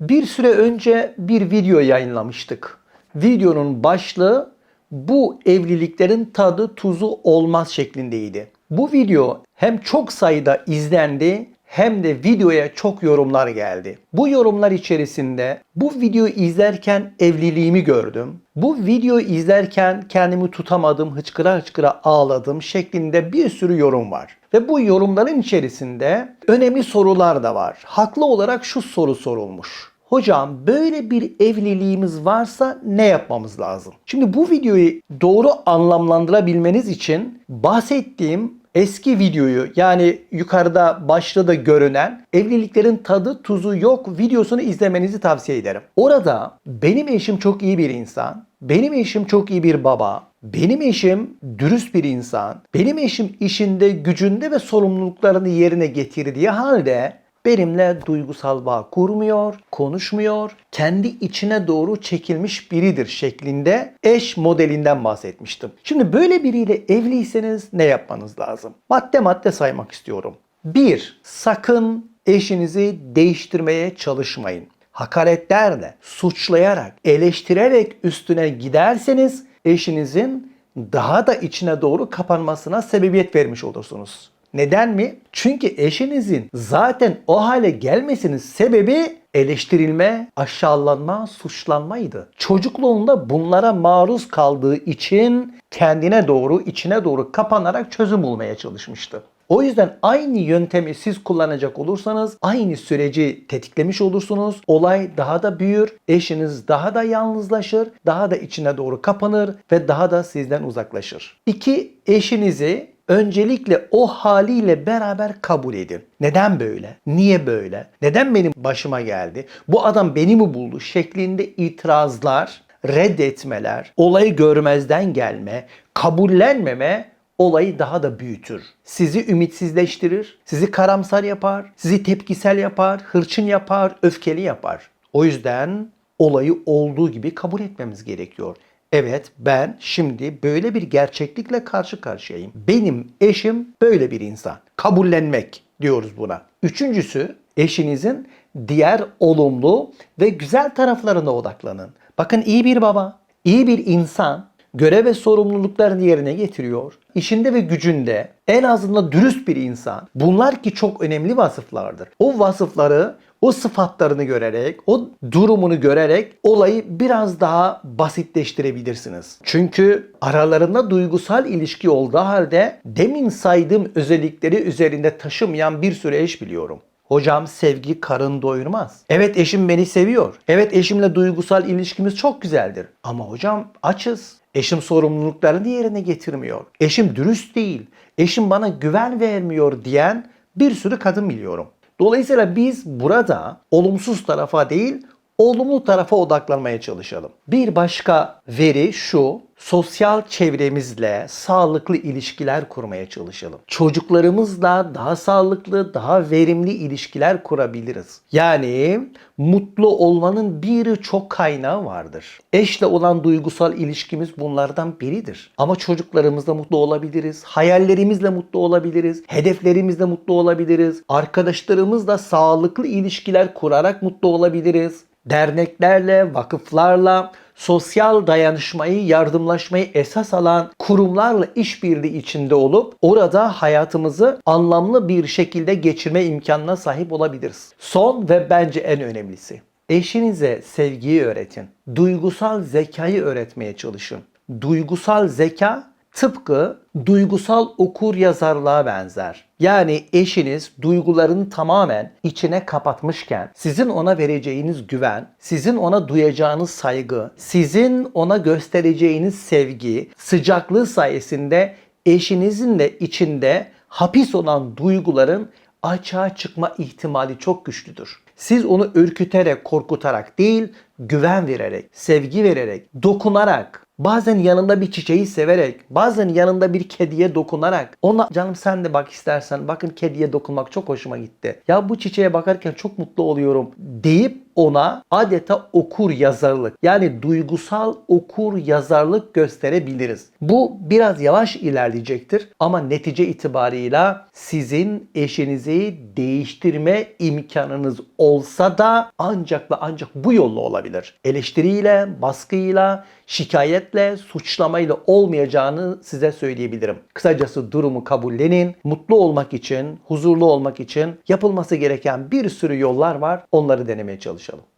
Bir süre önce bir video yayınlamıştık. Videonun başlığı bu evliliklerin tadı tuzu olmaz şeklindeydi. Bu video hem çok sayıda izlendi hem de videoya çok yorumlar geldi. Bu yorumlar içerisinde bu videoyu izlerken evliliğimi gördüm. Bu videoyu izlerken kendimi tutamadım, hıçkıra hıçkıra ağladım şeklinde bir sürü yorum var. Ve bu yorumların içerisinde önemli sorular da var. Haklı olarak şu soru sorulmuş. Hocam böyle bir evliliğimiz varsa ne yapmamız lazım? Şimdi bu videoyu doğru anlamlandırabilmeniz için bahsettiğim eski videoyu yani yukarıda başta da görünen evliliklerin tadı tuzu yok videosunu izlemenizi tavsiye ederim. Orada benim eşim çok iyi bir insan, benim eşim çok iyi bir baba, benim eşim dürüst bir insan, benim eşim işinde, gücünde ve sorumluluklarını yerine getirdiği halde benimle duygusal bağ kurmuyor, konuşmuyor, kendi içine doğru çekilmiş biridir şeklinde eş modelinden bahsetmiştim. Şimdi böyle biriyle evliyseniz ne yapmanız lazım? Madde madde saymak istiyorum. 1. Sakın eşinizi değiştirmeye çalışmayın. Hakaretlerle, suçlayarak, eleştirerek üstüne giderseniz eşinizin daha da içine doğru kapanmasına sebebiyet vermiş olursunuz. Neden mi? Çünkü eşinizin zaten o hale gelmesinin sebebi eleştirilme, aşağılanma, suçlanmaydı. Çocukluğunda bunlara maruz kaldığı için kendine doğru, içine doğru kapanarak çözüm bulmaya çalışmıştı. O yüzden aynı yöntemi siz kullanacak olursanız aynı süreci tetiklemiş olursunuz. Olay daha da büyür, eşiniz daha da yalnızlaşır, daha da içine doğru kapanır ve daha da sizden uzaklaşır. İki, eşinizi öncelikle o haliyle beraber kabul edin. Neden böyle? Niye böyle? Neden benim başıma geldi? Bu adam beni mi buldu? şeklinde itirazlar, reddetmeler, olayı görmezden gelme, kabullenmeme olayı daha da büyütür. Sizi ümitsizleştirir, sizi karamsar yapar, sizi tepkisel yapar, hırçın yapar, öfkeli yapar. O yüzden olayı olduğu gibi kabul etmemiz gerekiyor. Evet ben şimdi böyle bir gerçeklikle karşı karşıyayım. Benim eşim böyle bir insan. Kabullenmek diyoruz buna. Üçüncüsü eşinizin diğer olumlu ve güzel taraflarına odaklanın. Bakın iyi bir baba, iyi bir insan görev ve sorumluluklarını yerine getiriyor. İşinde ve gücünde en azından dürüst bir insan. Bunlar ki çok önemli vasıflardır. O vasıfları o sıfatlarını görerek, o durumunu görerek olayı biraz daha basitleştirebilirsiniz. Çünkü aralarında duygusal ilişki olduğu halde demin saydığım özellikleri üzerinde taşımayan bir sürü eş biliyorum. Hocam sevgi karın doyurmaz. Evet eşim beni seviyor. Evet eşimle duygusal ilişkimiz çok güzeldir. Ama hocam açız. Eşim sorumluluklarını yerine getirmiyor. Eşim dürüst değil. Eşim bana güven vermiyor diyen bir sürü kadın biliyorum. Dolayısıyla biz burada olumsuz tarafa değil, olumlu tarafa odaklanmaya çalışalım. Bir başka veri şu, sosyal çevremizle sağlıklı ilişkiler kurmaya çalışalım. Çocuklarımızla daha sağlıklı, daha verimli ilişkiler kurabiliriz. Yani mutlu olmanın birçok kaynağı vardır. Eşle olan duygusal ilişkimiz bunlardan biridir. Ama çocuklarımızla mutlu olabiliriz, hayallerimizle mutlu olabiliriz, hedeflerimizle mutlu olabiliriz, arkadaşlarımızla sağlıklı ilişkiler kurarak mutlu olabiliriz derneklerle, vakıflarla, sosyal dayanışmayı, yardımlaşmayı esas alan kurumlarla işbirliği içinde olup orada hayatımızı anlamlı bir şekilde geçirme imkanına sahip olabiliriz. Son ve bence en önemlisi. Eşinize sevgiyi öğretin. Duygusal zekayı öğretmeye çalışın. Duygusal zeka tıpkı duygusal okur yazarlığa benzer. Yani eşiniz duygularını tamamen içine kapatmışken sizin ona vereceğiniz güven, sizin ona duyacağınız saygı, sizin ona göstereceğiniz sevgi, sıcaklığı sayesinde eşinizin de içinde hapis olan duyguların açığa çıkma ihtimali çok güçlüdür. Siz onu ürküterek, korkutarak değil, güven vererek, sevgi vererek, dokunarak, bazen yanında bir çiçeği severek, bazen yanında bir kediye dokunarak, ona canım sen de bak istersen, bakın kediye dokunmak çok hoşuma gitti. Ya bu çiçeğe bakarken çok mutlu oluyorum deyip ona adeta okur yazarlık yani duygusal okur yazarlık gösterebiliriz. Bu biraz yavaş ilerleyecektir ama netice itibarıyla sizin eşinizi değiştirme imkanınız olsa da ancak ve ancak bu yolla olabilir. Eleştiriyle, baskıyla, şikayetle, suçlamayla olmayacağını size söyleyebilirim. Kısacası durumu kabullenin. Mutlu olmak için, huzurlu olmak için yapılması gereken bir sürü yollar var. Onları denemeye çalışın inşallah.